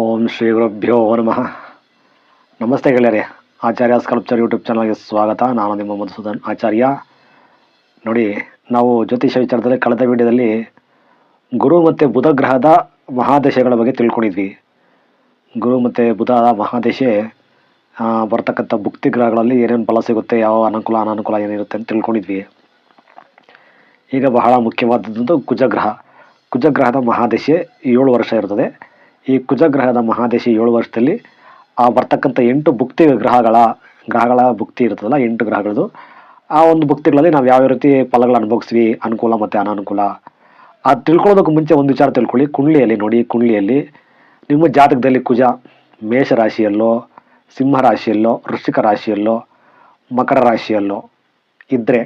ಓಂ ಶ್ರೀ ಗುರುಭ್ಯೋ ನಮಃ. ನಮಸ್ತೆ ಗೆಳೆಯರೆ, ಆಚಾರ್ಯ ಸ್ಕಲ್ಪ್ಚರ್ ಯೂಟ್ಯೂಬ್ ಚಾನಲ್ಗೆ ಸ್ವಾಗತ. ನಾನು ನಿಮ್ಮ ಮಧುಸೂದನ್ ಆಚಾರ್ಯ. ನೋಡಿ, ನಾವು ಜ್ಯೋತಿಷ ವಿಚಾರದಲ್ಲಿ ಕಳೆದ ವಿಡಿಯೋದಲ್ಲಿ ಗುರು ಮತ್ತು ಬುಧ ಗ್ರಹದ ಮಹಾದಶೆಗಳ ಬಗ್ಗೆ ತಿಳ್ಕೊಂಡಿದ್ವಿ. ಗುರು ಮತ್ತು ಬುಧ ಮಹಾದಶೆ ಬರ್ತಕ್ಕಂಥ ಭುಕ್ತಿ ಗ್ರಹಗಳಲ್ಲಿ ಏನೇನು ಫಲ ಸಿಗುತ್ತೆ, ಯಾವ ಅನುಕೂಲ, ಅನಾನುಕೂಲ ಏನಿರುತ್ತೆ ಅಂತ ತಿಳ್ಕೊಂಡಿದ್ವಿ. ಈಗ ಬಹಳ ಮುಖ್ಯವಾದದ್ದು ಕುಜಗ್ರಹ ಕುಜಗ್ರಹದ ಮಹಾದಶೆ ಏಳು ವರ್ಷ ಇರ್ತದೆ. ಈ ಕುಜಗ್ರಹದ ಮಹಾದೇಶಿ ಏಳು ವರ್ಷದಲ್ಲಿ ಆ ಬರ್ತಕ್ಕಂಥ ಎಂಟು ಭುಕ್ತಿ ಗ್ರಹಗಳ ಗ್ರಹಗಳ ಭುಕ್ತಿ ಇರ್ತದಲ್ಲ, ಎಂಟು ಗ್ರಹಗಳದು. ಆ ಒಂದು ಭುಕ್ತಿಗಳಲ್ಲಿ ನಾವು ಯಾವ ರೀತಿ ಫಲಗಳು ಅನುಭವಿಸ್ತೀವಿ? ಅನುಕೂಲ ಮತ್ತು ಅನಾನುಕೂಲ. ಅದು ತಿಳ್ಕೊಳ್ಳೋದಕ್ಕೆ ಮುಂಚೆ ಒಂದು ವಿಚಾರ ತಿಳ್ಕೊಳ್ಳಿ. ಕುಂಡ್ಲಿಯಲ್ಲಿ ನೋಡಿ, ಕುಂಡ್ಲಿಯಲ್ಲಿ ನಿಮ್ಮ ಜಾತಕದಲ್ಲಿ ಕುಜ ಮೇಷ ರಾಶಿಯಲ್ಲೋ ಸಿಂಹ ರಾಶಿಯಲ್ಲೋ ವೃಶ್ಚಿಕ ರಾಶಿಯಲ್ಲೋ, ಮಕರ ರಾಶಿಯಲ್ಲೋ ಇದ್ದರೆ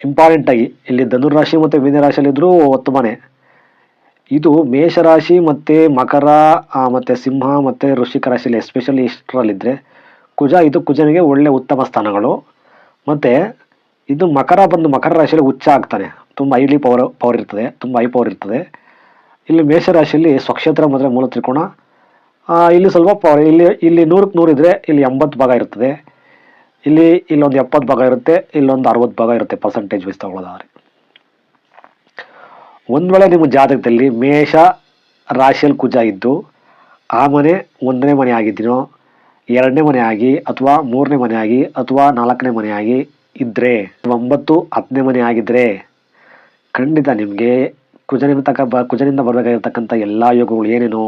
ಇಂಪಾರ್ಟೆಂಟಾಗಿ ಇಲ್ಲಿ ಧನುರಾಶಿ ಮತ್ತು ಮೀನರಾಶಿಯಲ್ಲಿದ್ದರೂ ಉತ್ತಮನೇ ಇದು ಮೇಷರಾಶಿ ಮತ್ತು ಮಕರ ಮತ್ತು ಸಿಂಹ, ಮತ್ತು ವೃಶ್ಚಿಕ ರಾಶಿಯಲ್ಲಿ ಎಸ್ಪೆಷಲಿ ಇಷ್ಟರಲ್ಲಿದ್ದರೆ ಕುಜ, ಇದು ಕುಜನಿಗೆ ಒಳ್ಳೆ ಉತ್ತಮ ಸ್ಥಾನಗಳು. ಮತ್ತು ಇದು ಮಕರ ಬಂದು ಮಕರ ರಾಶಿಯಲ್ಲಿ ಉಚ್ಚ ಆಗ್ತಾನೆ. ತುಂಬ ಹೈಲಿ ಪವರ್ ಪವರ್ ಇರ್ತದೆ, ತುಂಬ ಹೈ ಪವರ್ ಇರ್ತದೆ. ಇಲ್ಲಿ ಮೇಷರಾಶಿಯಲ್ಲಿ ಸ್ವಕ್ಷೇತ್ರ ಮತ್ತು ಮೂಲ ತ್ರಿಕೋಣ ಇಲ್ಲಿ ಸ್ವಲ್ಪ ಪವರ್, ಇಲ್ಲಿ ಇಲ್ಲಿ ನೂರಕ್ಕೆ ನೂರು ಇದ್ದರೆ ಇಲ್ಲಿ ಎಂಬತ್ತು ಭಾಗ ಇರ್ತದೆ. ಇಲ್ಲಿ ಇಲ್ಲೊಂದು ಎಪ್ಪತ್ತು ಭಾಗ ಇರುತ್ತೆ, ಇಲ್ಲೊಂದು ಅರವತ್ತು ಭಾಗ ಇರುತ್ತೆ ಪರ್ಸೆಂಟೇಜ್ ವೈಸ್ ತಗೊಳ್ಳೋದಾದ್ರೆ ಒಂದು ವೇಳೆ ನಿಮ್ಮ ಜಾತಕದಲ್ಲಿ ಮೇಷ ರಾಶಿಯಲ್ಲಿ ಕುಜ ಇದ್ದು ಆ ಮನೆ ಒಂದನೇ ಮನೆ ಆಗಿದ್ದೀನೋ ಎರಡನೇ ಮನೆ ಆಗಿ ಅಥವಾ ಮೂರನೇ ಮನೆ ಆಗಿ ಅಥವಾ ನಾಲ್ಕನೇ ಮನೆ ಆಗಿ ಇದ್ದರೆ ಒಂಬತ್ತು, ಹತ್ತನೇ ಮನೆ ಆಗಿದ್ದರೆ ಖಂಡಿತ ನಿಮಗೆ ಕುಜನಿಂದ ತಕ್ಕ ಬ, ಕುಜನಿಂದ ಬರಬೇಕಾಗಿರ್ತಕ್ಕಂಥ ಎಲ್ಲ ಯೋಗಗಳು ಏನೇನು,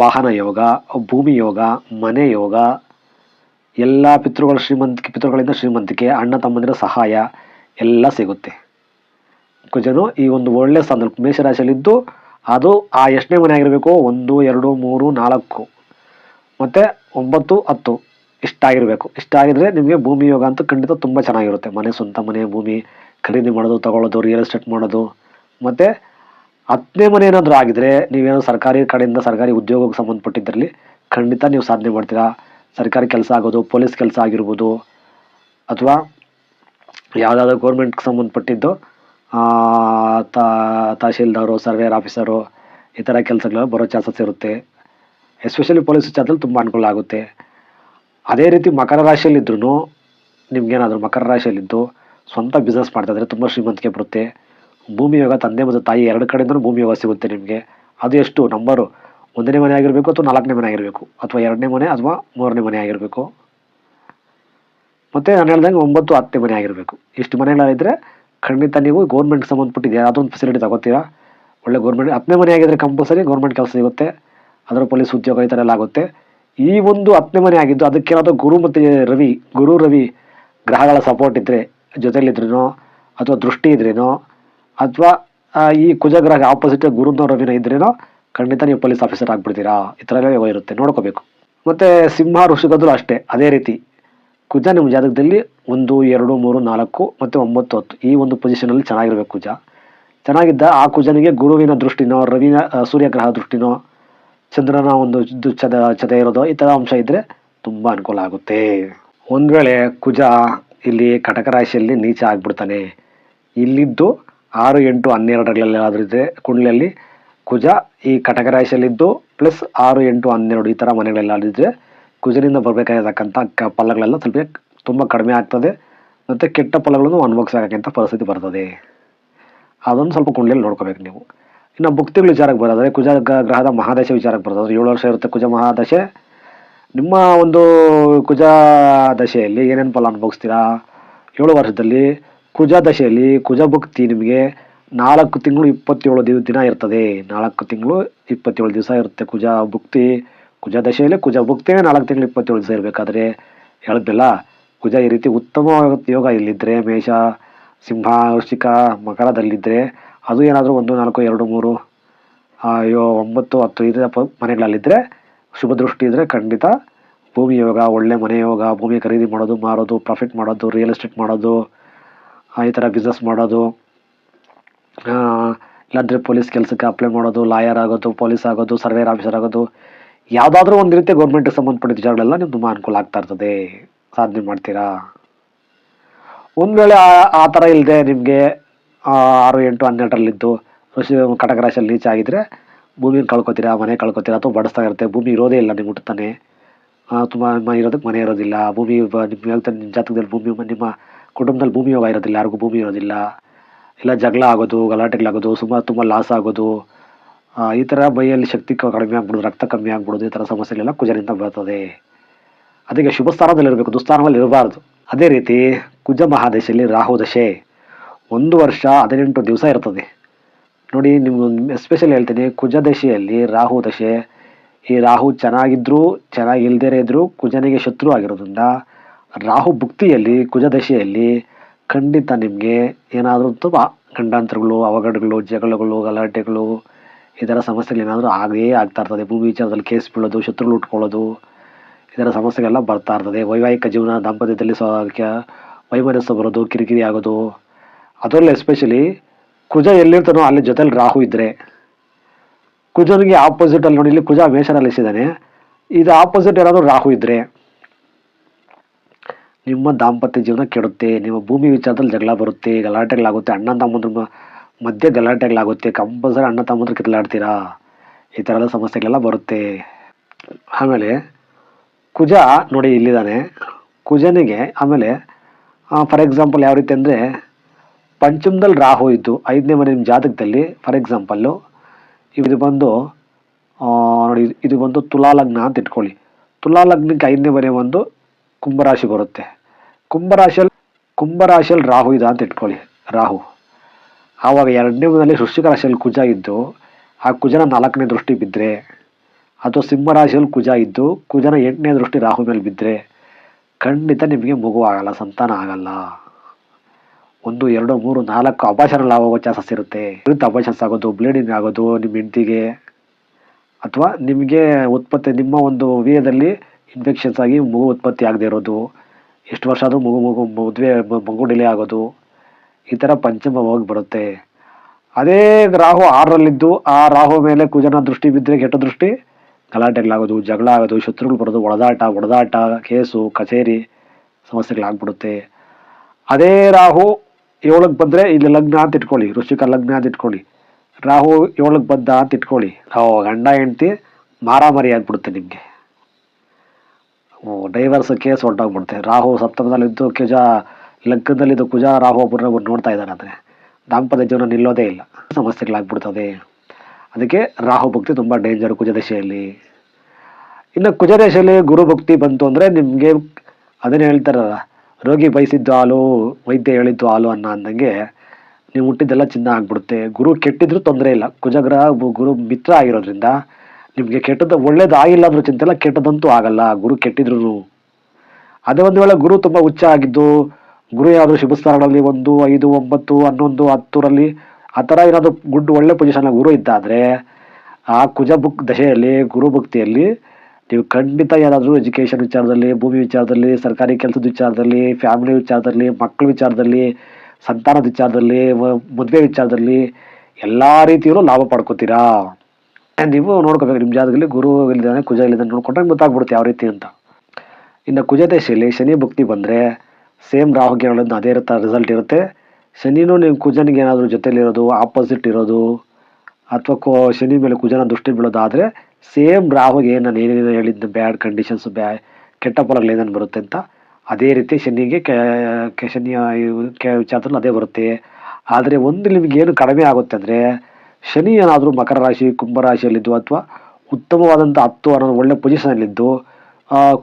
ವಾಹನ ಯೋಗ, ಭೂಮಿ ಯೋಗ, ಮನೆ ಯೋಗ, ಎಲ್ಲ ಪಿತೃಗಳು ಶ್ರೀಮಂತಿಕೆ, ಪಿತೃಗಳಿಂದ ಶ್ರೀಮಂತಿಕೆ, ಅಣ್ಣ ತಮ್ಮಂದಿರ ಸಹಾಯ ಎಲ್ಲ ಸಿಗುತ್ತೆ. ಕುಜನು ಈ ಒಂದು ಒಳ್ಳೆ ಸ್ಥಾನದಲ್ಲಿ ಮೇಷರಾಶಿಯಲ್ಲಿದ್ದು ಅದು ಆ ಎಷ್ಟನೇ ಮನೆ ಆಗಿರಬೇಕು? ಒಂದು, ಎರಡು, ಮೂರು, ನಾಲ್ಕು. ಮತ್ತು ಒಂಬತ್ತು, ಹತ್ತು ಇಷ್ಟಾಗಿರಬೇಕು ಇಷ್ಟಾಗಿದ್ದರೆ ನಿಮಗೆ ಭೂಮಿ ಯೋಗ ಅಂತೂ ಖಂಡಿತ ತುಂಬ ಚೆನ್ನಾಗಿರುತ್ತೆ. ಮನೆ ಸ್ವಂತ ಮನೆ, ಭೂಮಿ ಖರೀದಿ ಮಾಡೋದು, ತಗೊಳ್ಳೋದು ರಿಯಲ್ ಎಸ್ಟೇಟ್ ಮಾಡೋದು. ಮತ್ತು ಹತ್ತನೇ ಮನೆ ಏನಾದರೂ ಆಗಿದರೆ ನೀವೇನೋ ಸರ್ಕಾರಿ ಕಡೆಯಿಂದ ಸರ್ಕಾರಿ ಉದ್ಯೋಗಕ್ಕೆ ಸಂಬಂಧಪಟ್ಟಿದ್ದರಲ್ಲಿ ಖಂಡಿತ ನೀವು ಸಾಧನೆ ಮಾಡ್ತೀರಾ? ಸರ್ಕಾರಿ ಕೆಲಸ ಆಗೋದು, ಪೊಲೀಸ್ ಕೆಲಸ ಆಗಿರ್ಬೋದು ಅಥವಾ ಯಾವುದಾದ್ರು ಗೌರ್ಮೆಂಟ್ಗೆ ಸಂಬಂಧಪಟ್ಟಿದ್ದು ತಹಶೀಲ್ದಾರು, ಸರ್ವೇರ್ ಆಫೀಸರು ಈ ಥರ ಕೆಲಸಗಳು ಬರೋ ಚಾನ್ಸಸ್ ಇರುತ್ತೆ. ಎಸ್ಪೆಷಲಿ ಪೊಲೀಸ್ ವಿಚಾರದಲ್ಲಿ ತುಂಬ ಅನುಕೂಲ ಆಗುತ್ತೆ. ಅದೇ ರೀತಿ ಮಕರ ರಾಶಿಯಲ್ಲಿದ್ರೂ ನಿಮ್ಗೇನಾದರೂ ಮಕರ ರಾಶಿಯಲ್ಲಿದ್ದು ಸ್ವಂತ ಬಿಸ್ನೆಸ್ ಮಾಡ್ತಾಯಿದ್ರೆ ತುಂಬ ಶ್ರೀಮಂತಿಕೆ ಬರುತ್ತೆ. ಭೂಮಿ ಯೋಗ ತಂದೆ ಮತ್ತು ತಾಯಿ ಎರಡು ಕಡೆಯಿಂದಲೂ ಭೂಮಿ ಯೋಗ ಸಿಗುತ್ತೆ ನಿಮಗೆ. ಅದು ಎಷ್ಟು? ನಂಬರು ಒಂದನೇ ಮನೆ ಆಗಿರಬೇಕು ಅಥವಾ ನಾಲ್ಕನೇ ಮನೆ ಆಗಿರಬೇಕು? ಅಥವಾ ಎರಡನೇ ಮನೆ ಅಥವಾ ಮೂರನೇ ಮನೆ ಆಗಿರಬೇಕು? ಮತ್ತು ನಾನು ಹೇಳ್ದಂಗೆ ಒಂಬತ್ತು ಹತ್ತನೇ ಮನೆ ಆಗಿರಬೇಕು. ಇಷ್ಟು ಮನೆಗಳಿದ್ರೆ ಖಂಡಿತ ನೀವು ಗೌರ್ಮೆಂಟ್ಗೆ ಸಂಬಂಧಪಟ್ಟಿದ್ದು. ಯಾವುದೋ ಒಂದು ಫೆಸಿಲಿಟಿ ತಗೋತೀರಾ? ಒಳ್ಳೆ ಗೌರ್ಮೆಂಟ್ ಹತ್ತನೇ ಮನೆ ಆಗಿದ್ರೆ ಕಂಪಲ್ಸರಿ ಗೌರ್ಮೆಂಟ್ ಕೆಲಸ ಸಿಗುತ್ತೆ. ಅದರ ಪೊಲೀಸ್ ಉದ್ಯೋಗ ಈ ಥರ ಎಲ್ಲ ಆಗುತ್ತೆ. ಈ ಒಂದು ಹತ್ತನೇ ಮನೆ ಆಗಿದ್ದು ಅದಕ್ಕೇನಾದರೂ ಗುರು ಮತ್ತು ರವಿ, ಗುರು ರವಿ ಗ್ರಹಗಳ ಸಪೋರ್ಟ್ ಇದ್ದರೆ ಜೊತೆಯಲ್ಲಿದ್ರೇನೋ, ಅಥವಾ ದೃಷ್ಟಿ ಇದ್ರೇನೋ, ಅಥವಾ ಈ ಕುಜಗ್ರಹ ಆಪೋಸಿಟ್ ಗುರುನ, ರವಿನ ಇದ್ರೇನೋ, ಖಂಡಿತ ನೀವು ಪೊಲೀಸ್ ಆಫೀಸರ್ ಆಗಿಬಿಡ್ತೀರಾ. ಈ ಥರ ಇರುತ್ತೆ. ನೋಡ್ಕೋಬೇಕು. ಮತ್ತು ಸಿಂಹ ಋಷಿಗದ್ರು ಅಷ್ಟೇ. ಅದೇ ರೀತಿ. ಕುಜ ನಿಮ್ಮ ಜಾತಕದಲ್ಲಿ ಒಂದು, ಎರಡು, ಮೂರು, ನಾಲ್ಕು ಮತ್ತು ಒಂಬತ್ತು, ಹತ್ತು. ಈ ಒಂದು ಪೊಸಿಷನಲ್ಲಿ ಚೆನ್ನಾಗಿರ್ಬೇಕು ಕುಜ. ಚೆನ್ನಾಗಿದ್ದ ಆ ಕುಜನಿಗೆ ಗುರುವಿನ ದೃಷ್ಟಿನೋ, ರವಿನ ಸೂರ್ಯಗ್ರಹ ದೃಷ್ಟಿನೋ, ಚಂದ್ರನ ಒಂದು ಚದ ಚದ ಇರೋದು ಈ ಥರ ಅಂಶ ಇದ್ದರೆ ತುಂಬ ಅನುಕೂಲ ಆಗುತ್ತೆ. ಒಂದು ವೇಳೆ ಕುಜ ಇಲ್ಲಿ ಕಟಕ ರಾಶಿಯಲ್ಲಿ ನೀಚ ಆಗ್ಬಿಡ್ತಾನೆ. ಇಲ್ಲಿದ್ದು ಆರು, ಎಂಟು ಹನ್ನೆರಡರಲ್ಲಾದ್ರೂ ಇದ್ದರೆ ಕುಂಡ್ಲಲ್ಲಿ ಕುಜ ಈ ಕಟಕ ರಾಶಿಯಲ್ಲಿದ್ದು ಪ್ಲಸ್ ಆರು, ಎಂಟು, ಹನ್ನೆರಡು ಈ ಥರ ಮನೆಗಳೆಲ್ಲಾದಿದ್ರೆ ಕುಜನಿಂದ ಬರಬೇಕಾಗಿರ್ತಕ್ಕಂಥ ಕ ಫಲಗಳೆಲ್ಲ ಸ್ವಲ್ಪ ತುಂಬ ಕಡಿಮೆ ಆಗ್ತದೆ. ಮತ್ತು ಕೆಟ್ಟ ಫಲಗಳನ್ನು ಅನುಭವಿಸೋಕ್ಕಂಥ ಪರಿಸ್ಥಿತಿ ಬರ್ತದೆ. ಅದೊಂದು ಸ್ವಲ್ಪ ಕುಂಡ್ಲಿಯಲ್ಲಿ ನೋಡ್ಕೋಬೇಕು ನೀವು. ಇನ್ನು ಭುಕ್ತಿಗಳ ವಿಚಾರಕ್ಕೆ ಬರೋದಾದರೆ, ಕುಜ ಗ್ರಹದ ಮಹಾದಶೆ ವಿಚಾರಕ್ಕೆ ಬರ್ತದೆ ಏಳು ವರ್ಷ ಇರುತ್ತೆ ಕುಜ ಮಹಾದಶೆ. ನಿಮ್ಮ ಒಂದು ಕುಜ ದಶೆಯಲ್ಲಿ ಏನೇನು ಫಲ ಅನುಭವಿಸ್ತೀರಾ? ಏಳು ವರ್ಷದಲ್ಲಿ ಕುಜ ದಶೆಯಲ್ಲಿ ಕುಜ ಭುಕ್ತಿ ನಿಮಗೆ ನಾಲ್ಕು ತಿಂಗಳು ಇಪ್ಪತ್ತೇಳು ದಿನ ಇರ್ತದೆ. ನಾಲ್ಕು ತಿಂಗಳು ಇಪ್ಪತ್ತೇಳು ದಿವಸ ಇರುತ್ತೆ ಕುಜ ಭುಕ್ತಿ. ಕುಜ ದಶೆಯಲ್ಲಿ ಕುಜ ಭುಕ್ತಿನೇ ನಾಲ್ಕು ತಿಂಗಳು ಇಪ್ಪತ್ತೇಳು ದಿವಸ ಇರಬೇಕಾದ್ರೆ ಹೇಳಿದ್ರಲ್ಲ ಕುಜ ಈ ರೀತಿ ಉತ್ತಮವಾದ ಯೋಗ ಇಲ್ಲಿದ್ದರೆ ಮೇಷ, ಸಿಂಹ, ವೃಶ್ಚಿಕ ಮಕರದಲ್ಲಿದ್ದರೆ ಅದು ಏನಾದರೂ ಒಂದು, ನಾಲ್ಕು, ಎರಡು, ಮೂರು ಅಯ್ಯೋ, ಒಂಬತ್ತು, ಹತ್ತು ಪ- ಮನೆಗಳಲ್ಲಿದ್ದರೆ ಶುಭ ದೃಷ್ಟಿ ಇದ್ದರೆ ಖಂಡಿತ ಭೂಮಿ ಯೋಗ, ಒಳ್ಳೆ ಮನೆ ಯೋಗ, ಭೂಮಿ ಖರೀದಿ ಮಾಡೋದು, ಮಾರೋದು ಪ್ರಾಫಿಟ್ ಮಾಡೋದು ರಿಯಲ್ ಎಸ್ಟೇಟ್ ಮಾಡೋದು ಈ ಥರ ಬಿಸ್ನೆಸ್ ಮಾಡೋದು ಇಲ್ಲಾಂದರೆ ಪೊಲೀಸ್ ಕೆಲಸಕ್ಕೆ ಅಪ್ಲೈ ಮಾಡೋದು ಲಾಯರ್ ಆಗೋದು ಪೊಲೀಸ್ ಆಗೋದು ಸರ್ವೇರ್ ಆಫೀಸರ್ ಆಗೋದು ಯಾವುದಾದ್ರೂ ಒಂದು ರೀತಿ ಗೌರ್ಮೆಂಟ್ಗೆ ಸಂಬಂಧಪಟ್ಟಿದ್ದ ವಿಚಾರಗಳೆಲ್ಲ ನೀವು ತುಂಬ ಅನುಕೂಲ ಆಗ್ತಾ ಇರ್ತದೆ. ಸಾಧನೆ ಮಾಡ್ತೀರಾ? ಒಂದು ವೇಳೆ ಆ- ಥರ ಇಲ್ಲದೆ ನಿಮಗೆ ಆರು, ಎಂಟು, ಹನ್ನೆರಡರಲ್ಲಿದ್ದು ಋಷಿ ಕಟಕ ರಾಶಿಯಲ್ಲಿ ರೀಚ್ ಆಗಿದ್ರೆ ಭೂಮಿನ ಕಳ್ಕೊತೀರಾ, ಮನೆ ಕಳ್ಕೊತೀರಾ ಅಥವಾ ಬಡಿಸ್ತಾ ಇರುತ್ತೆ, ಭೂಮಿ ಇರೋದೇ ಇಲ್ಲ ನಿಮ್ಗೆ ಹುಟ್ಟುತ್ತಾನೆ. ತುಂಬ ನಿಮ್ಮ ಇರೋದಕ್ಕೆ ಮನೆ ಇರೋದಿಲ್ಲ, ಭೂಮಿ ನಿಮ್ಮ ನಿಮ್ಮ ಜಾತಕದಲ್ಲಿ ಭೂಮಿ, ನಿಮ್ಮ ಕುಟುಂಬದಲ್ಲಿ ಭೂಮಿ ಯೋಗ ಇರೋದಿಲ್ಲ, ಯಾರಿಗೂ ಭೂಮಿ ಇರೋದಿಲ್ಲ. ಇಲ್ಲ ಜಗಳ ಆಗೋದು, ಗಲಾಟೆಗಳಾಗೋದು, ಸುಮಾರು ತುಂಬ ಲಾಸ್ ಆಗೋದು. ಈ ಥರ ಮೈಯಲ್ಲಿ ಶಕ್ತಿ ಕಡಿಮೆ ಆಗ್ಬಿಡೋದು, ರಕ್ತ ಕಮ್ಮಿ ಆಗ್ಬಿಡೋದು, ಈ ಥರ ಸಮಸ್ಯೆಗಳೆಲ್ಲ ಕುಜರಿಂದ ಬರ್ತದೆ. ಅದಕ್ಕೆ ಶುಭ ಸ್ಥಾನದಲ್ಲಿ ಇರಬೇಕು ದುಸ್ಥಾನದಲ್ಲಿ ಇರಬಾರ್ದು. ಅದೇ ರೀತಿ ಕುಜ ಮಹಾದಶೆಯಲ್ಲಿ ರಾಹು ದಶೆ, ಒಂದು ವರ್ಷ ಹದಿನೆಂಟು ದಿವಸ ಇರ್ತದೆ. ನೋಡಿ, ನಿಮ್ಗೆ ಎಸ್ಪೆಷಲಿ ಹೇಳ್ತೀನಿ, ಕುಜ ದಶೆಯಲ್ಲಿ ರಾಹು ದಶೆ, ಈ ರಾಹು ಚೆನ್ನಾಗಿದ್ದರೂ ಚೆನ್ನಾಗಿಲ್ದೇ ಇದ್ದರೂ ಕುಜನಿಗೆ ಶತ್ರು ಆಗಿರೋದ್ರಿಂದ ರಾಹು ಭುಕ್ತಿಯಲ್ಲಿ, ಕುಜ ದಶೆಯಲ್ಲಿ ಖಂಡಿತ ನಿಮಗೆ ಏನಾದರೂ ತುಂಬ ಗಂಡಾಂತರಗಳು, ಅವಘಡಗಳು, ಜಗಳಗಳು, ಗಲಾಟೆಗಳು ಈ ಥರ ಸಮಸ್ಯೆಗಳು ಏನಾದರೂ ಆಗೇ ಆಗ್ತಾ ಇರ್ತದೆ. ಭೂಮಿ ವಿಚಾರದಲ್ಲಿ ಕೇಸ್ ಬೀಳೋದು, ಶತ್ರುಗಳು ಉಟ್ಕೊಳ್ಳೋದು, ಈ ಥರ ಸಮಸ್ಯೆಗಳೆಲ್ಲ ಬರ್ತಾ ಇರ್ತದೆ. ವೈವಾಹಿಕ ಜೀವನ, ದಾಂಪತ್ಯದಲ್ಲಿ ಸ ಕ- ವೈಮನಸ್ಸು ಬರೋದು, ಕಿರಿಕಿರಿ ಆಗೋದು. ಅದರಲ್ಲಿ ಎಸ್ಪೆಷಲಿ ಕುಜ ಎಲ್ಲಿರ್ತಾನೋ ಅಲ್ಲಿ ಜೊತೆಲಿ ರಾಹು ಇದ್ದರೆ ಕುಜನಿಗೆ ಆಪೋಸಿಟ್ ಅಲ್ಲಿ ನೋಡಿ ಇಲ್ಲಿ ಕುಜ ಮೇಷರಲ್ಲಿ ಇದ್ದಾನೆ ಇದು ಆಪೋಸಿಟ್ ಏನಾದರೂ ರಾಹು ಇದ್ದರೆ ನಿಮ್ಮ ದಾಂಪತ್ಯ ಜೀವನ ಕೆಡುತ್ತೆ, ನಿಮ್ಮ ಭೂಮಿ ವಿಚಾರದಲ್ಲಿ ಜಗಳ ಬರುತ್ತೆ, ಗಲಾಟೆಗಳಾಗುತ್ತೆ ಅಣ್ಣ ತಮ್ಮಂದ್ರ ಮ- ಮಧ್ಯೆ ಗಲಾಟೆಗಳಾಗುತ್ತೆ, ಕಂಪಲ್ಸರಿ ಅಣ್ಣ ತಮ್ಮಂದ್ರ ಕಿತ್ತಲಾಡ್ತೀರಾ ಈ ಥರ ಎಲ್ಲ ಸಮಸ್ಯೆಗಳೆಲ್ಲ ಬರುತ್ತೆ. ಆಮೇಲೆ ಕುಜ ನೋಡಿ ಇಲ್ಲಿದ್ದಾನೆ. ಕುಜನಿಗೆ ಆಮೇಲೆ ಫಾರ್ ಎಕ್ಸಾಂಪಲ್ ಯಾವ ರೀತಿ ಅಂದರೆ, ಪಂಚಮದಲ್ಲಿ ರಾಹು ಇದ್ದು, ಐದನೇ ಮನೆ ನಿಮ್ಮ ಜಾತಕದಲ್ಲಿ ಫಾರ್ ಎಕ್ಸಾಂಪಲ್ಲು ಇದು ಬಂದು ನೋಡಿ, ಇದು- ಬಂದು ತುಲಾ ಲಗ್ನ ಅಂತ ಇಟ್ಕೊಳ್ಳಿ. ತುಲಾ ಲಗ್ನಕ್ಕೆ ಐದನೇ ಮನೆ ಒಂದು ಕುಂಭರಾಶಿ ಬರುತ್ತೆ. ಕುಂಭರಾಶಿಯಲ್ಲಿ ಕುಂಭರಾಶಿಯಲ್ಲಿ ರಾಹು ಇದೆ ಅಂತ ಇಟ್ಕೊಳ್ಳಿ, ರಾಹು. ಆವಾಗ ಎರಡನೇ ಮನೆಯಲ್ಲಿ ವೃಶ್ಚಿಕ ರಾಶಿಯಲ್ಲಿ ಕುಜ ಇದ್ದು, ಆ ಕುಜನ ನಾಲ್ಕನೇ ದೃಷ್ಟಿ ಬಿದ್ದರೆ ಅಥವಾ ಸಿಂಹ ರಾಶಿಯಲ್ಲಿ ಕುಜ ಇದ್ದು, ಕುಜನ ಎಂಟನೇ ದೃಷ್ಟಿ ರಾಹು ಮೇಲೆ ಬಿದ್ದರೆ ಖಂಡಿತ ನಿಮಗೆ ಮಗು ಆಗಲ್ಲ, ಸಂತಾನ ಆಗಲ್ಲ. ಒಂದು, ಎರಡು, ಮೂರು, ನಾಲ್ಕು ಅಭಾಷಣ ಆಗೋಗೋ ಚಾನ್ಸಸ್ ಇರುತ್ತೆ. ವಿರುದ್ಧ ಅಪಾಶನ್ಸ್ ಆಗೋದು ಬ್ಲೀಡಿಂಗ್ ಆಗೋದು, ನಿಮ್ಮ ಹೆಂಡತಿಗೆ, ಅಥವಾ ನಿಮಗೆ ಉತ್ಪತ್ತಿ, ನಿಮ್ಮ ಒಂದು ವೀರ್ಯದಲ್ಲಿ ಇನ್ಫೆಕ್ಷನ್ಸ್ ಆಗಿ ಮಗು ಉತ್ಪತ್ತಿ ಆಗದೆ ಇರೋದು, ಎಷ್ಟು ವರ್ಷ ಆದರೂ ಮಗು ಮಗು ಮದುವೆ, ಮಗು ಡಿಲೇ ಆಗೋದು ಈ ಥರ ಪಂಚಮ ಹೋಗಿ ಬರುತ್ತೆ. ಅದೇ ರಾಹು ಆರರಲ್ಲಿದ್ದು, ಆ ರಾಹು ಮೇಲೆ ಕುಜನ ದೃಷ್ಟಿ ಬಿದ್ದರೆ ಕೆಟ್ಟ ದೃಷ್ಟಿ, ಗಲಾಟೆಗಳಾಗೋದು ಜಗಳ ಆಗೋದು ಶತ್ರುಗಳು ಬರೋದು, ಒಡೆದಾಟ ಒಡೆದಾಟ, ಕೇಸು, ಕಚೇರಿ ಸಮಸ್ಯೆಗಳಾಗ್ಬಿಡುತ್ತೆ. ಅದೇ ರಾಹು ಏಳಕ್ಕೆ ಬಂದರೆ ಇಲ್ಲಿ ಲಗ್ನ ಅಂತ ಇಟ್ಕೊಳ್ಳಿ ಋಷಿಕ ಲಗ್ನ ಅಂತ ಇಟ್ಕೊಳ್ಳಿ. ರಾಹು ಏಳಕ್ಕೆ ಬಂದ ಅಂತ ಇಟ್ಕೊಳ್ಳಿ. ರಾಹು ಗಂಡ, ಹೆಂಡ್ತಿ ಮಾರಾಮಾರಿ ಆಗ್ಬಿಡುತ್ತೆ ನಿಮಗೆ. ಡೈವರ್ಸ್ ಕೇಸ್ ಹೊರಟೋಗ್ಬಿಡುತ್ತೆ. ರಾಹು ಸಪ್ತಮದಲ್ಲಿದ್ದು ಕುಜ ಲಗ್ನದಲ್ಲಿದ್ದು ಕುಜ ರಾಹು ಒಬ್ಬರನ್ನ ನೋಡ್ತಾ ಇದ್ದಾರೆ ಅಂದರೆ ದಾಂಪತ್ಯ ಜೀವನ ನಿಲ್ಲೋದೇ ಇಲ್ಲ. ಸಮಸ್ಯೆಗಳಾಗ್ಬಿಡ್ತದೆ. ಅದಕ್ಕೆ ರಾಹು ಭಕ್ತಿ ತುಂಬ ಡೇಂಜರ್ ಕುಜದಶೆಯಲ್ಲಿ ಇನ್ನು ಕುಜ ದಶೆಯಲ್ಲಿ ಗುರು ಭಕ್ತಿ ಬಂತು ಅಂದರೆ ನಿಮಗೆ ಅದನ್ನೇ ಹೇಳ್ತಾರಲ್ಲ, ರೋಗಿ ಬಯಸಿದ್ದು ಹಾಲು, ವೈದ್ಯ ಹೇಳಿದ್ದು ಹಾಲು ಅನ್ನೋ ಅಂದಂಗೆ ನೀವು ಹುಟ್ಟಿದ್ದೆಲ್ಲ ಚಿನ್ನ ಆಗ್ಬಿಡುತ್ತೆ. ಗುರು ಕೆಟ್ಟಿದ್ರೂ ತೊಂದರೆ ಇಲ್ಲ. ಕುಜಗ್ರಹ ಗುರು ಮಿತ್ರ ಆಗಿರೋದ್ರಿಂದ ನಿಮಗೆ ಕೆಟ್ಟದ್ದು ಒಳ್ಳೇದು ಆಗಿಲ್ಲ ಅಂದ್ರೂ ಚಿಂತೆ ಇಲ್ಲ ಕೆಟ್ಟದಂತೂ ಆಗಲ್ಲ. ಗುರು ಕೆಟ್ಟಿದ್ರು ಅದೇ ಒಂದು ವೇಳೆ ಗುರು ತುಂಬ ಹುಚ್ಚ ಆಗಿದ್ದು ಗುರು ಏನಾದರೂ ಶುಭ ಸ್ಥಾನಗಳಲ್ಲಿ ಒಂದು, ಐದು, ಒಂಬತ್ತು, ಹನ್ನೊಂದು, ಹತ್ತರಲ್ಲಿ ಆ ಥರ ಏನಾದರೂ ಗುಡ್ ಒಳ್ಳೆ ಪೊಸಿಷನ್ ಗುರು ಇದ್ದಾದರೆ ಆ ಕುಜ ಬುಕ್ ದಶೆಯಲ್ಲಿ, ಗುರು ಭಕ್ತಿಯಲ್ಲಿ ನೀವು ಖಂಡಿತ ಏನಾದರೂ ಎಜುಕೇಷನ್ ವಿಚಾರದಲ್ಲಿ, ಭೂಮಿ ವಿಚಾರದಲ್ಲಿ, ಸರ್ಕಾರಿ ಕೆಲಸದ ವಿಚಾರದಲ್ಲಿ ಫ್ಯಾಮಿಲಿ ವಿಚಾರದಲ್ಲಿ ಮಕ್ಕಳ ವಿಚಾರದಲ್ಲಿ, ಸಂತಾನದ ವಿಚಾರದಲ್ಲಿ ಮದುವೆ ವಿಚಾರದಲ್ಲಿ ಎಲ್ಲ ರೀತಿಯಲ್ಲೂ ಲಾಭ ಪಡ್ಕೋತೀರಾ? ನೀವು ನೋಡ್ಕೋಬೇಕು ನಿಮ್ಮ ಜಾಗದಲ್ಲಿ ಗುರು ಇಲ್ಲಿದ್ದಾನೆ ಕುಜ ಇಲ್ಲಿದ್ದಾನೆ ನೋಡ್ಕೊಂಡ್ರೆ ಗೊತ್ತಾಗ್ಬಿಡುತ್ತೆ ಯಾವ ರೀತಿ ಅಂತ. ಇನ್ನು ಕುಜ ದಶೆಯಲ್ಲಿ ಶನಿ ಭಕ್ತಿ ಬಂದರೆ ಸೇಮ್ ರಾಹುಗೆ ಹೇಳೋದು ಅದೇ ರೀತಿ ರಿಸಲ್ಟ್ ಇರುತ್ತೆ. ಶನಿನೂ ನೀವು ಕುಜನಿಗೆ ಏನಾದರೂ ಜೊತೆಲಿರೋದು ಆಪೋಸಿಟ್ ಇರೋದು, ಅಥವಾ ಕೋ ಶನಿ ಮೇಲೆ ಕುಜನ ದೃಷ್ಟಿ ಬೀಳೋದಾದರೆ ಸೇಮ್ ರಾಹುಗೆ ನಾನು ಏನೇನು ಹೇಳಿದ್ದು ಬ್ಯಾಡ್ ಕಂಡೀಷನ್ಸ್ ಬ್ಯಾ ಕೆಟ್ಟ ಫಲಗಳು ಏನೇನು ಬರುತ್ತೆ ಅಂತ ಅದೇ ರೀತಿ ಶನಿಗೆ ಕೆ ಶನಿಯ ಕೆ, ವಿಚಾರದಲ್ಲಿ ಅದೇ ಬರುತ್ತೆ. ಆದರೆ ಒಂದು ನಿಮಗೆ ಏನು ಕಡಿಮೆ ಆಗುತ್ತೆ ಅಂದರೆ ಶನಿ ಏನಾದರೂ ಮಕರ ರಾಶಿ, ಕುಂಭ ರಾಶಿಯಲ್ಲಿದ್ದು ಅಥವಾ ಉತ್ತಮವಾದಂಥ ಹತ್ತು ಅನ್ನೋದು ಒಳ್ಳೆ ಪೊಸಿಷನಲ್ಲಿದ್ದು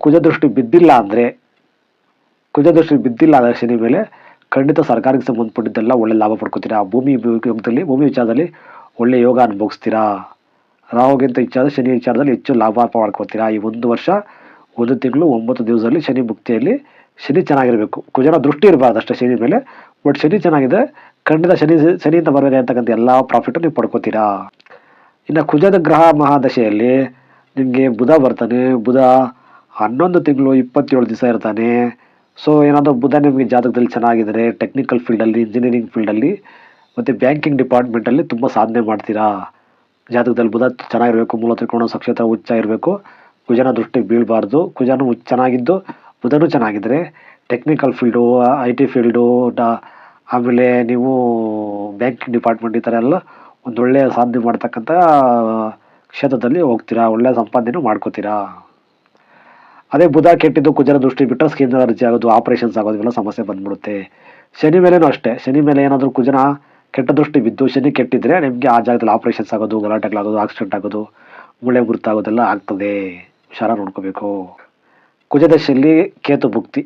ಕುಜ ದೃಷ್ಟಿ ಬಿದ್ದಿಲ್ಲ ಅಂದರೆ ಕುಜ ದೃಷ್ಟಿ ಬಿದ್ದಿಲ್ಲ ಆ ಶನಿ ಮೇಲೆ ಖಂಡಿತ ಸರ್ಕಾರಕ್ಕೆ ಸಂಬಂಧಪಟ್ಟಿದ್ದೆಲ್ಲ ಒಳ್ಳೆ ಲಾಭ ಪಡ್ಕೋತೀರಾ? ಭೂಮಿ ಯೋಗದಲ್ಲಿ ಭೂಮಿ ವಿಚಾರದಲ್ಲಿ ಒಳ್ಳೆ ಯೋಗ ಅನುಭವಿಸ್ತೀರಾ? ರಾಹುಗಿಂತ ವಿಚಾರ, ಶನಿ ವಿಚಾರದಲ್ಲಿ ಹೆಚ್ಚು ಲಾಭ ಮಾಡ್ಕೋತೀರಾ ಈ ಒಂದು ವರ್ಷ, ಒಂದು ತಿಂಗಳು, ಒಂಬತ್ತು ದಿವಸದಲ್ಲಿ ಶನಿ ಮುಕ್ತಿಯಲ್ಲಿ ಶನಿ ಚೆನ್ನಾಗಿರಬೇಕು. ಕುಜನ ದೃಷ್ಟಿ ಇರಬಾರ್ದು ಅಷ್ಟೇ ಶನಿ ಮೇಲೆ. ಬಟ್ ಶನಿ ಚೆನ್ನಾಗಿದೆ. ಖಂಡಿತ ಶನಿ, ಶನಿಯಿಂದ ಅಂತಕ್ಕಂಥ ಎಲ್ಲ ಪ್ರಾಫಿಟ್ ನೀವು ಪಡ್ಕೋತೀರಾ? ಇನ್ನು ಕುಜದ ಗ್ರಹ ಮಹಾದಶೆಯಲ್ಲಿ ನಿಮಗೆ ಬುಧ ಬರ್ತಾನೆ. ಬುಧ ಹನ್ನೊಂದು ತಿಂಗಳು, ಇಪ್ಪತ್ತೇಳು ದಿವಸ ಇರ್ತಾನೆ. ಸೊ ಏನಾದರೂ ಬುಧ ನಿಮಗೆ ಜಾತಕದಲ್ಲಿ ಚೆನ್ನಾಗಿದ್ದಾರೆ ಟೆಕ್ನಿಕಲ್ ಫೀಲ್ಡಲ್ಲಿ ಇಂಜಿನಿಯರಿಂಗ್ ಫೀಲ್ಡಲ್ಲಿ ಮತ್ತು ಬ್ಯಾಂಕಿಂಗ್ ಡಿಪಾರ್ಟ್ಮೆಂಟಲ್ಲಿ ತುಂಬ ಸಾಧನೆ ಮಾಡ್ತೀರಾ? ಜಾತಕದಲ್ಲಿ ಬುಧ ಚೆನ್ನಾಗಿರಬೇಕು, ಮೂಲ ತ್ರಿಕೋಣ ನಕ್ಷತ್ರ ಉಚ್ಚ ಇರಬೇಕು ಕುಜನ ದೃಷ್ಟಿ ಬೀಳಬಾರ್ದು, ಕುಜನು ಚೆನ್ನಾಗಿದ್ದು, ಬುಧನೂ ಚೆನ್ನಾಗಿದ್ದರೆ technical field I T field ಡಾ, ಆಮೇಲೆ ನೀವು ಬ್ಯಾಂಕಿಂಗ್ ಡಿಪಾರ್ಟ್ಮೆಂಟ್ ಈ ಥರ ಎಲ್ಲ ಒಂದೊಳ್ಳೆಯ ಸಾಧನೆ ಮಾಡ್ತಕ್ಕಂಥ ಕ್ಷೇತ್ರದಲ್ಲಿ ಹೋಗ್ತೀರಾ ಒಳ್ಳೆಯ ಸಂಪಾದನೆ ಮಾಡ್ಕೋತೀರಾ? ಅದೇ ಬುಧ ಕೆಟ್ಟಿದ್ದು ಕುಜರ ದೃಷ್ಟಿ ಬಿಟ್ಟರೆ ಸ್ಕಿನ್ ಅಲರ್ಜಿ ಆಗೋದು ಆಪರೇಷನ್ಸ್ ಆಗೋದು, ಇವೆಲ್ಲ ಸಮಸ್ಯೆ ಬಂದ್ಬಿಡುತ್ತೆ. ಶನಿ ಮೇಲೇನೂ ಅಷ್ಟೇ. ಶನಿ ಮೇಲೆ ಏನಾದರೂ ಕುಜನ ಕೆಟ್ಟ ದೃಷ್ಟಿ ಬಿದ್ದು ಶನಿ ಕೆಟ್ಟಿದ್ರೆ ನಿಮಗೆ ಆ ಜಾಗದಲ್ಲಿ ಆಪರೇಷನ್ಸ್ ಆಗೋದು ಗಲಾಟೆಗಳಾಗೋದು ಆಕ್ಸಿಡೆಂಟ್ ಆಗೋದು, ಮುಳೆ ಗುರುತಾಗೋದೆಲ್ಲ ಆಗ್ತದೆ. ಹುಷಾರ ನೋಡ್ಕೋಬೇಕು. ಕುಜದಶಿಯಲ್ಲಿ ಕೇತು ಭುಕ್ತಿ.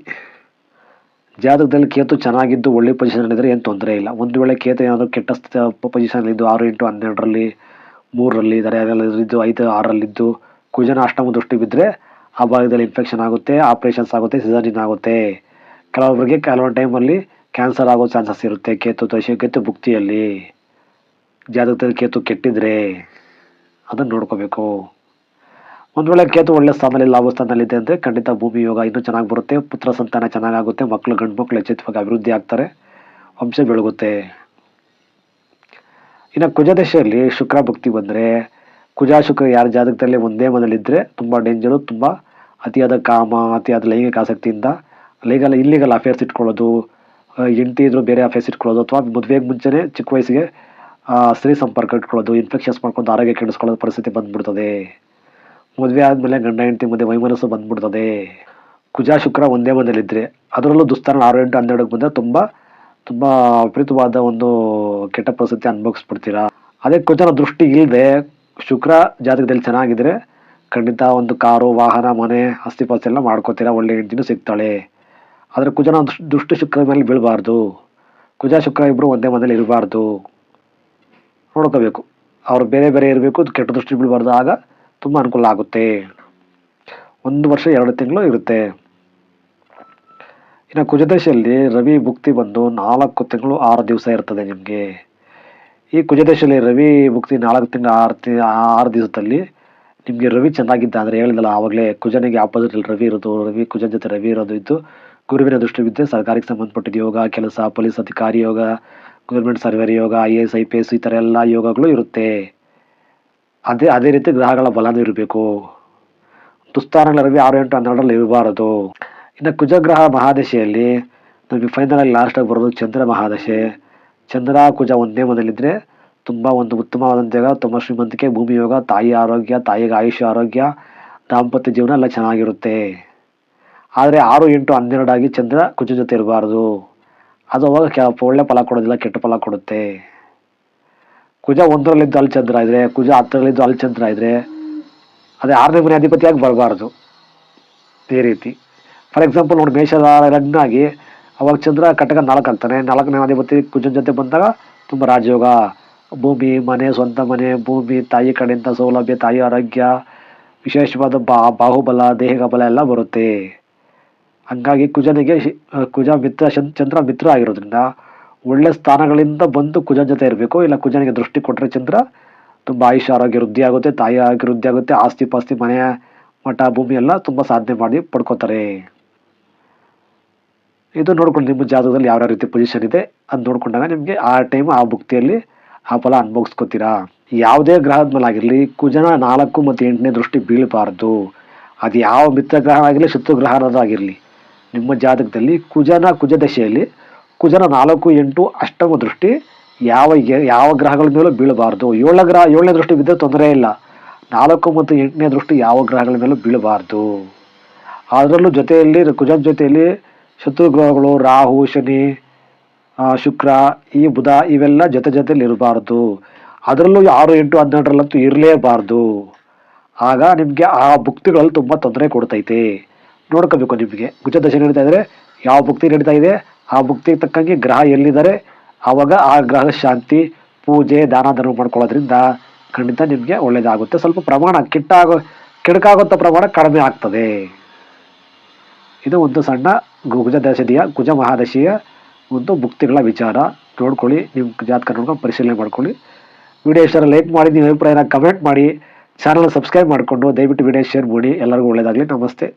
ಜಾತಕದಲ್ಲಿ ಕೇತು ಚೆನ್ನಾಗಿದ್ದು ಒಳ್ಳೆ ಪೊಸಿಷನಲ್ಲಿದ್ದರೆ ಇದ್ದರೆ ಏನು ತೊಂದರೆ ಇಲ್ಲ. ಒಂದು ವೇಳೆ ಕೇತು ಏನಾದರೂ ಕೆಟ್ಟ ಪೊಸಿಷನ್ ಇದ್ದು ಆರು ಇಂಟು ಹನ್ನೆರಡರಲ್ಲಿ, ಮೂರರಲ್ಲಿ ಇದ್ದು ಐದು, ಆರರಲ್ಲಿದ್ದು ಕುಜನ ಅಷ್ಟಮ ದೃಷ್ಟಿ ಬಿದ್ದರೆ ಆ ಭಾಗದಲ್ಲಿ ಇನ್ಫೆಕ್ಷನ್ ಆಗುತ್ತೆ ಆಪ್ರೇಷನ್ಸ್ ಆಗುತ್ತೆ ಸಿಸರಿನ್ ಆಗುತ್ತೆ. ಕೆಲವೊಬ್ಬರಿಗೆ ಕೆಲವೊಂದು ಟೈಮಲ್ಲಿ ಕ್ಯಾನ್ಸರ್ ಆಗೋ ಚಾನ್ಸಸ್ ಇರುತ್ತೆ, ಕೇತು ದಶೆ ಕೇತು ಭುಕ್ತಿಯಲ್ಲಿ. ಜಾತಕದಲ್ಲಿ ಕೇತು ಕೆಟ್ಟಿದ್ರೆ ಅದನ್ನು ನೋಡ್ಕೋಬೇಕು. ಒಂದು ವೇಳೆ ಕೇತು ಒಳ್ಳೆ ಸ್ಥಾನದಲ್ಲಿ, ಲಾಭ ಸ್ಥಾನದಲ್ಲಿದೆ ಅಂದರೆ ಖಂಡಿತ ಭೂಮಿ ಯೋಗ ಇನ್ನೂ ಚೆನ್ನಾಗಿ ಬರುತ್ತೆ, ಪುತ್ರ ಸಂತಾನ ಚೆನ್ನಾಗಾಗುತ್ತೆ ಮಕ್ಕಳು ಗಂಡು ಮಕ್ಕಳು ಎಚ್ಚೆತ್ತವಾಗಿ ಅಭಿವೃದ್ಧಿ ಆಗ್ತಾರೆ, ವಂಶ ಬೆಳಗುತ್ತೆ. ಇನ್ನು ಕುಜದಶೆಯಲ್ಲಿ ಶುಕ್ರ ಭಕ್ತಿ ಬಂದರೆ ಕುಜ ಶುಕ್ರ ಯಾರ ಜಾತಕದಲ್ಲಿ ಒಂದೇ ಮನೇಲಿದ್ದರೆ ತುಂಬ ಡೇಂಜರು ತುಂಬ ಅತಿಯಾದ ಕಾಮ, ಅತಿಯಾದ ಲೈಂಗಿಕ ಆಸಕ್ತಿಯಿಂದ ಲೀಗಲ್ ಇಲ್ಲಿಗಲ್ ಅಫೇರ್ಸ್ ಇಟ್ಕೊಳ್ಳೋದು ಹೆಂಡತಿ ಇದ್ರು ಬೇರೆ ಅಫೇರ್ಸ್ ಇಟ್ಕೊಳ್ಳೋದು ಅಥವಾ ಮದುವೆಗೆ ಮುಂಚೆನೇ ಚಿಕ್ಕ ವಯಸ್ಸಿಗೆ ಸ್ತ್ರೀ ಸಂಪರ್ಕ ಇಟ್ಕೊಳ್ಳೋದು ಇನ್ಫೆಕ್ಷನ್ಸ್ ಮಾಡ್ಕೊಂಡು ಆರೋಗ್ಯ ಕೆಡಿಸ್ಕೊಳ್ಳೋದು ಪರಿಸ್ಥಿತಿ ಬಂದ್ಬಿಡ್ತದೆ. ಮದುವೆ ಆದಮೇಲೆ ಗಂಡ, ಹೆಂಡತಿ ಮಧ್ಯೆ ವೈಮನಸ್ಸು ಬಂದ್ಬಿಡ್ತದೆ. ಕುಜ, ಶುಕ್ರ ಒಂದೇ ಮನೇಲಿದ್ದರೆ ಅದರಲ್ಲೂ ದುಸ್ತಾನ ಆರು ಎಂಟು ಹನ್ನೆರಡಕ್ಕೆ ಬಂದರೆ ತುಂಬ ತುಂಬ ವಿಪರೀತವಾದ ಒಂದು ಕೆಟ್ಟ ಪರಿಸ್ಥಿತಿ ಅನುಭವಿಸ್ಬಿಡ್ತೀರಾ. ಅದೇ ಕುಜನ ದೃಷ್ಟಿ ಇಲ್ಲದೆ ಶುಕ್ರ ಜಾತಕದಲ್ಲಿ ಚೆನ್ನಾಗಿದ್ರೆ ಖಂಡಿತ ಒಂದು ಕಾರು, ವಾಹನ, ಮನೆ ಆಸ್ತಿಪಾಸ್ತಿ ಎಲ್ಲ ಮಾಡ್ಕೋತೀರಾ? ಒಳ್ಳೆ ಹೆಂಡತಿನೂ ಸಿಗ್ತಾಳೆ. ಆದರೆ ಕುಜನ ದುಷ್ಟ ಶುಕ್ರ ಮೇಲೆ ಬೀಳಬಾರ್ದು. ಕುಜ, ಶುಕ್ರ ಇಬ್ಬರು ಒಂದೇ ಮನೇಲಿ ಇರಬಾರ್ದು. ನೋಡ್ಕೋಬೇಕು. ಅವ್ರು ಬೇರೆ ಬೇರೆ ಇರಬೇಕು ಕೆಟ್ಟ ದೃಷ್ಟಿ ಬೀಳಬಾರ್ದು. ಆಗ ತುಂಬ ಅನುಕೂಲ ಆಗುತ್ತೆ. ಒಂದು ವರ್ಷ, ಎರಡು ತಿಂಗಳು ಇರುತ್ತೆ. ಇನ್ನು ಕುಜದಶೆಯಲ್ಲಿ ರವಿ ಭುಕ್ತಿ ಬಂದು ನಾಲ್ಕು ತಿಂಗಳು ಆರು ದಿವಸ ಇರ್ತದೆ ನಿಮಗೆ. ಈ ಕುಜದಶೆಯಲ್ಲಿ ರವಿ ಭುಕ್ತಿ ನಾಲ್ಕು ತಿಂಗಳು ಆರು ತಿ, ಆರು ದಿವಸದಲ್ಲಿ ನಿಮಗೆ ರವಿ ಚೆನ್ನಾಗಿದ್ದ ಅಂದರೆ ಹೇಳಿದಲ್ಲ ಆವಾಗಲೇ ಕುಜನಿಗೆ ಆಪೋಸಿಟಲ್ಲಿ ರವಿ ಇರೋದು, ರವಿ ಕುಜನ್ ಜೊತೆ ರವಿ ಇರೋದು ಇದ್ದು ಗುರುವಿನ ದೃಷ್ಟಿವಿದ್ದೆ ಸರ್ಕಾರಕ್ಕೆ ಸಂಬಂಧಪಟ್ಟಿದ್ದ ಯೋಗ, ಕೆಲಸ, ಪೊಲೀಸ್ ಅಧಿಕಾರಿ ಯೋಗ ಗೌರ್ಮೆಂಟ್ ಸರ್ವೇರಿ ಯೋಗ I S I P S ಈ ಥರ ಎಲ್ಲ ಯೋಗಗಳು ಇರುತ್ತೆ. ಅದೇ ಅದೇ ರೀತಿ ಗ್ರಹಗಳ ಬಲನೂ ಇರಬೇಕು. ದುಸ್ತಾನಗಳ ರವಿ ಆರು ಎಂಟು ಹನ್ನೆರಡರಲ್ಲಿ ಇರಬಾರದು. ಇನ್ನು ಕುಜಗ್ರಹ ಮಹಾದಶೆಯಲ್ಲಿ ನಮಗೆ ಫೈನಲಾಗಿ ಲಾಸ್ಟಾಗಿ ಬರೋದು ಚಂದ್ರ ಮಹಾದಶೆ. ಚಂದ್ರ ಕುಜ ಒಂದೇ ಮನೇಲಿದ್ದರೆ ತುಂಬ ಒಂದು ಉತ್ತಮವಾದಂಥ ಜಾಗ. ತುಂಬ ಶ್ರೀಮಂತಿಕೆ, ಭೂಮಿ ಯೋಗ, ತಾಯಿ ಆರೋಗ್ಯ, ತಾಯಿಗೆ ಆಯುಷ್ಯ ಆರೋಗ್ಯ, ದಾಂಪತ್ಯ ಜೀವನ ಎಲ್ಲ ಚೆನ್ನಾಗಿರುತ್ತೆ. ಆದರೆ ಆರು ಎಂಟು ಹನ್ನೆರಡಾಗಿ ಚಂದ್ರ ಕುಜ ಜೊತೆ ಇರಬಾರ್ದು. ಅದು ಅವಾಗ ಕೆ, ಒಳ್ಳೆ ಫಲ ಕೊಡೋದಿಲ್ಲ, ಕೆಟ್ಟ ಫಲ ಕೊಡುತ್ತೆ. ಕುಜ ಒಂದರಲ್ಲಿದ್ದು ಅಲ್ಲಿ ಚಂದ್ರ ಇದ್ದರೆ ಕುಜ ಹತ್ತರಲ್ಲಿದ್ದು ಅಲ್ಲಿ ಚಂದ್ರ ಇದ್ರೆ, ಅದೇ ಆರನೇ ಮನೆ ಅಧಿಪತಿಯಾಗಿ ಬರಬಾರ್ದು. ಈ ರೀತಿ. ಫಾರ್ ಎಕ್ಸಾಂಪಲ್ ನೋಡಿ ಮೇಷದ ಲಗ್ನ ಆಗಿ ಅವಾಗ ಚಂದ್ರ ಕಟ್ಟಕ ನಾಲ್ಕು ಆಗ್ತಾನೆ ನಾಲ್ಕನೇ ಅಧಿಪತಿ ಕುಜನ ಜೊತೆ ಬಂದಾಗ ತುಂಬ ರಾಜಯೋಗ. ಭೂಮಿ, ಮನೆ, ಸ್ವಂತ ಮನೆ, ಭೂಮಿ, ತಾಯಿ ಕಡೆಯಿಂದ ಸೌಲಭ್ಯ, ತಾಯಿ ಆರೋಗ್ಯ, ವಿಶೇಷವಾದ ಬಾ, ಬಾಹುಬಲ ದೇಹಿಕ ಬಲ ಎಲ್ಲ ಬರುತ್ತೆ. ಹಂಗಾಗಿ ಕುಜನಿಗೆ ಕುಜ ಮಿತ್ರ ಚಂದ್ರ ಮಿತ್ರ ಆಗಿರೋದ್ರಿಂದ ಒಳ್ಳೆ ಸ್ಥಾನಗಳಿಂದ ಬಂದು ಕುಜನ ಜೊತೆ ಇರಬೇಕು. ಇಲ್ಲ ಕುಜನಿಗೆ ದೃಷ್ಟಿ ಕೊಟ್ಟರೆ ಚಂದ್ರ ತುಂಬ ಆಯುಷ್ಯ, ಆರೋಗ್ಯ ವೃದ್ಧಿ ಆಗುತ್ತೆ, ತಾಯಿ ಆರೋಗ್ಯ ವೃದ್ಧಿ ಆಗುತ್ತೆ, ಆಸ್ತಿ ಪಾಸ್ತಿ, ಮನೆ, ಮಠ, ಭೂಮಿ ಎಲ್ಲ ತುಂಬ ಸಾಧನೆ ಮಾಡಿ ಪಡ್ಕೋತಾರೆ. ಇದು ನೋಡ್ಕೊಂಡು ನಿಮ್ಮ ಜಾತಕದಲ್ಲಿ ಯಾವ್ಯಾವ ಯಾವ ರೀತಿ ಪೊಸಿಷನ್ ಇದೆ, ಅದು ನೋಡ್ಕೊಂಡಾಗ ನಿಮಗೆ ಆ ಟೈಮ್ ಆ ಭುಕ್ತಿಯಲ್ಲಿ ಆ ಫಲ ಅನುಭವಿಸ್ಕೋತೀರಾ? ಯಾವುದೇ ಗ್ರಹದ ಮೇಲೆ ಆಗಿರಲಿ ಕುಜನ ನಾಲ್ಕು ಮತ್ತು ಎಂಟನೇ ದೃಷ್ಟಿ ಬೀಳಬಾರ್ದು. ಅದು ಯಾವ ಮಿತ್ರ ಗ್ರಹ ಆಗಿರಲಿ ಶತ್ರು ಗ್ರಹದಾಗಿರಲಿ ನಿಮ್ಮ ಜಾತಕದಲ್ಲಿ ಕುಜನ ಕುಜ ದಶೆಯಲ್ಲಿ ಕುಜನ ನಾಲ್ಕು, ಎಂಟು, ಅಷ್ಟಮ ದೃಷ್ಟಿ ಯಾವ ಯಾವ ಗ್ರಹಗಳ ಮೇಲೂ ಬೀಳಬಾರ್ದು. ಏಳನೇ ಗ್ರಹ, ಏಳನೇ ದೃಷ್ಟಿ ಬಿದ್ದರೆ ತೊಂದರೆ ಇಲ್ಲ. ನಾಲ್ಕು ಮತ್ತು ಎಂಟನೇ ದೃಷ್ಟಿ ಯಾವ ಗ್ರಹಗಳ ಮೇಲೂ ಬೀಳಬಾರ್ದು. ಅದರಲ್ಲೂ ಜೊತೆಯಲ್ಲಿ ಕುಜನ ಜೊತೆಯಲ್ಲಿ ಶತ್ರು ಗ್ರಹಗಳು ರಾಹು, ಶನಿ ಶುಕ್ರ, ಈ ಬುಧ ಇವೆಲ್ಲ ಜೊತೆ ಜೊತೆಲಿ ಇರಬಾರ್ದು. ಅದರಲ್ಲೂ ಆರು, ಎಂಟು ಹನ್ನೆರಡರಲ್ಲಂತೂ ಇರಲೇಬಾರ್ದು. ಆಗ ನಿಮಗೆ ಆ ಭುಕ್ತಿಗಳಲ್ಲಿ ತುಂಬ ತೊಂದರೆ ಕೊಡ್ತೈತೆ. ನೋಡ್ಕೋಬೇಕು ನಿಮಗೆ. ಗುಜದಶೆ ನಡೀತಾ ಇದ್ರೆ ಯಾವ ಭುಕ್ತಿ ನಡೀತಾ ಇದೆ? ಆ ಭುಕ್ತಿಗೆ ತಕ್ಕಂಗೆ ಗ್ರಹ ಎಲ್ಲಿದ್ದಾರೆ? ಆವಾಗ ಆ ಗ್ರಹ ಶಾಂತಿ, ಪೂಜೆ, ದಾನ, ಧರ್ಮ ಮಾಡ್ಕೊಳ್ಳೋದ್ರಿಂದ ಖಂಡಿತ ನಿಮಗೆ ಒಳ್ಳೆಯದಾಗುತ್ತೆ ಸ್ವಲ್ಪ ಪ್ರಮಾಣ ಕೆಟ್ಟಾಗೋ ಕೆಡಕಾಗುವಂಥ ಪ್ರಮಾಣ ಕಡಿಮೆ ಆಗ್ತದೆ. ಇದು ಒಂದು ಸಣ್ಣ ಗುಜ ದಶದಿಯ ಕುಜ ಮಹಾದಶಿಯ ಒಂದು ಮುಕ್ತಿಗಳ ವಿಚಾರ ನೋಡ್ಕೊಳ್ಳಿ ನಿಮ್ಮ ಜಾತಕ ನೋಡ್ಕೊಂಡು ಪರಿಶೀಲನೆ ಮಾಡ್ಕೊಳ್ಳಿ. ವಿಡಿಯೋ ಇಷ್ಟರ ಲೈಕ್ ಮಾಡಿ ನಿಮ್ಮ ಅಭಿಪ್ರಾಯನ ಕಮೆಂಟ್ ಮಾಡಿ ಚಾನಲ್ ಸಬ್ಸ್ಕ್ರೈಬ್ ಮಾಡಿಕೊಂಡು ದಯವಿಟ್ಟು ವಿಡಿಯೋ ಶೇರ್ ಮಾಡಿ. ಎಲ್ಲರಿಗೂ ಒಳ್ಳೆಯದಾಗಲಿ ನಮಸ್ತೆ.